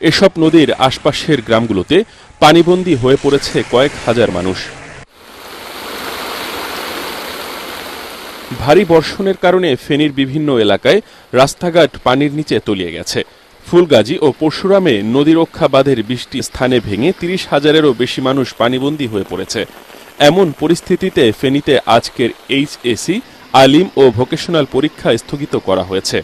এসব নদীর আশপাশের গ্রামগুলোতে পানিবন্দী হয়ে পড়েছে কয়েক হাজার মানুষ। ভারী বর্ষণের কারণে ফেনীর বিভিন্ন এলাকায় রাস্তাঘাট পানির নিচে তলিয়ে গেছে। ফুলগাজী ও পরশুরামে নদীরক্ষা বাঁধের বৃষ্টি স্থানে ভেঙে তিরিশ হাজারেরও বেশি মানুষ পানিবন্দী হয়ে পড়েছে। এমন পরিস্থিতিতে ফেনীতে আজকের এইচএসি, আলিম ও ভোকেশনাল পরীক্ষা স্থগিত করা হয়েছে।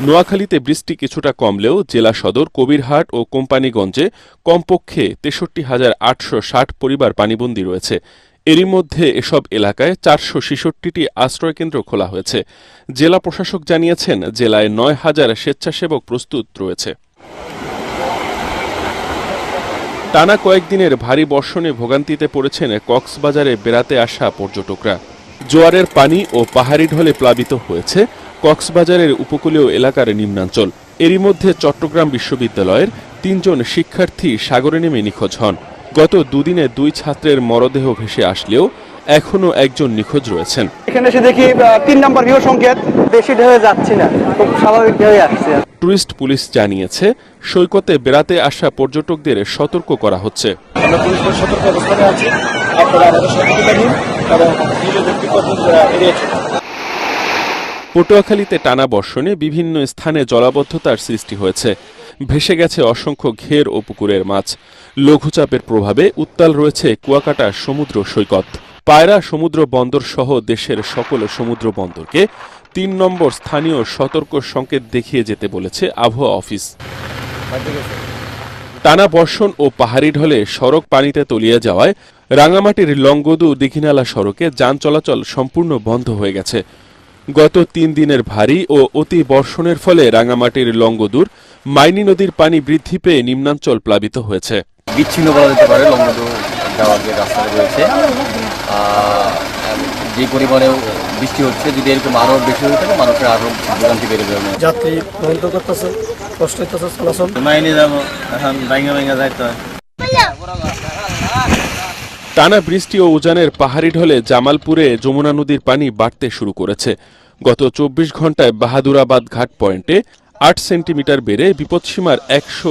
নোয়াখালীতে বৃষ্টি কিছুটা কমলেও জেলা সদর কবিরহাট ও কোম্পানিগঞ্জে কমপক্ষে তেষট্টি হাজার আটশো ষাট পরিবার পানিবন্দী রয়েছে। এরই মধ্যে এসব এলাকায় চারশো ছেষট্টিটি আশ্রয়কেন্দ্র খোলা হয়েছে। জেলা প্রশাসক জানিয়েছেন, জেলায় নয় হাজার স্বেচ্ছাসেবক প্রস্তুত রয়েছে। টানা কয়েকদিনের ভারী বর্ষণে ভোগান্তিতে পড়েছেন কক্সবাজারে বেড়াতে আসা পর্যটকরা। জোয়ারের পানি ও পাহাড়ি ঢলে প্লাবিত হয়েছে কক্সবাজারের উপকূলীয় এলাকার নিম্নাঞ্চল। এরই মধ্যে চট্টগ্রাম বিশ্ববিদ্যালয়ের তিনজন শিক্ষার্থী সাগরে নেমে নিখোঁজ হন। গত দুদিনে দুই ছাত্রের মরদেহ ভেসে আসলেও এখনও একজন নিখোঁজ রয়েছেন। এখানে এসে দেখি তিন নম্বর ভিউ সংকেত। বেশি ঢেউয়ে যাচ্ছি না খুব স্বাভাবিক ঢেউয়ে আসছে। টুরিস্ট পুলিশ জানিয়েছে সৈকতে বেড়াতে আসা পর্যটকদের সতর্ক করা হচ্ছে। আমরা পুলিশ সতর্ক অবস্থানে আছি। আপনারা আমাদের সতর্কতা নিন এবং নিজেদের বিপদ এড়িয়ে পটুয়াখালীতে টানা বর্ষণে বিভিন্ন স্থানে জলাবদ্ধতার সৃষ্টি হয়েছে। ভেসে গেছে অসংখ্য ঘের ও পুকুরের মাছ। লঘুচাপের প্রভাবে উত্তাল রয়েছে কুয়াকাটা সমুদ্র সৈকত। পায়রা সমুদ্র বন্দর সহ দেশের সকল সমুদ্র বন্দরকে তিন নম্বর স্থানীয় সতর্ক সংকেত দেখিয়ে যেতে বলেছে আবহাওয়া অফিস। টানা বর্ষণ ও পাহাড়ি ঢলে সড়ক পানিতে তলিয়ে যাওয়ায় রাঙামাটির লংগদু দীঘিনালা সড়কে যান চলাচল সম্পূর্ণ বন্ধ হয়ে গেছে। গত তিন দিনের ভারী ও অতি বর্ষণের ফলে রাঙামাটির লঙ্গদূর মাইনি নদীর পানি বৃদ্ধি পেয়ে নিম্নাঞ্চল প্লাবিত হয়েছে। বিচ্ছিন্ন বলা যেতে পারে লঙ্গদূর যাওয়ার যে রাস্তা রয়েছে। যে পরিমাণে বৃষ্টি হচ্ছে যদি এরকম আরও বেশি হয়ে থাকে মানুষের আরও ভোগান্তি বেড়ে যাবে। যাত্রী বন্ধ করতেছে কষ্ট হইতেছে চলাচল। মাইনে যাব এখন ভাঙ্গা ভাঙ্গা যাইতে হয়। টানা বৃষ্টি ও উজানের পাহাড়ি ঢলে জামালপুরে যমুনা নদীর পানি বাড়তে শুরু করেছে। গত চব্বিশ ঘন্টায় বাহাদুরাবাদ ঘাট পয়েন্টে আট সেন্টিমিটার বেড়ে বিপদসীমার একশো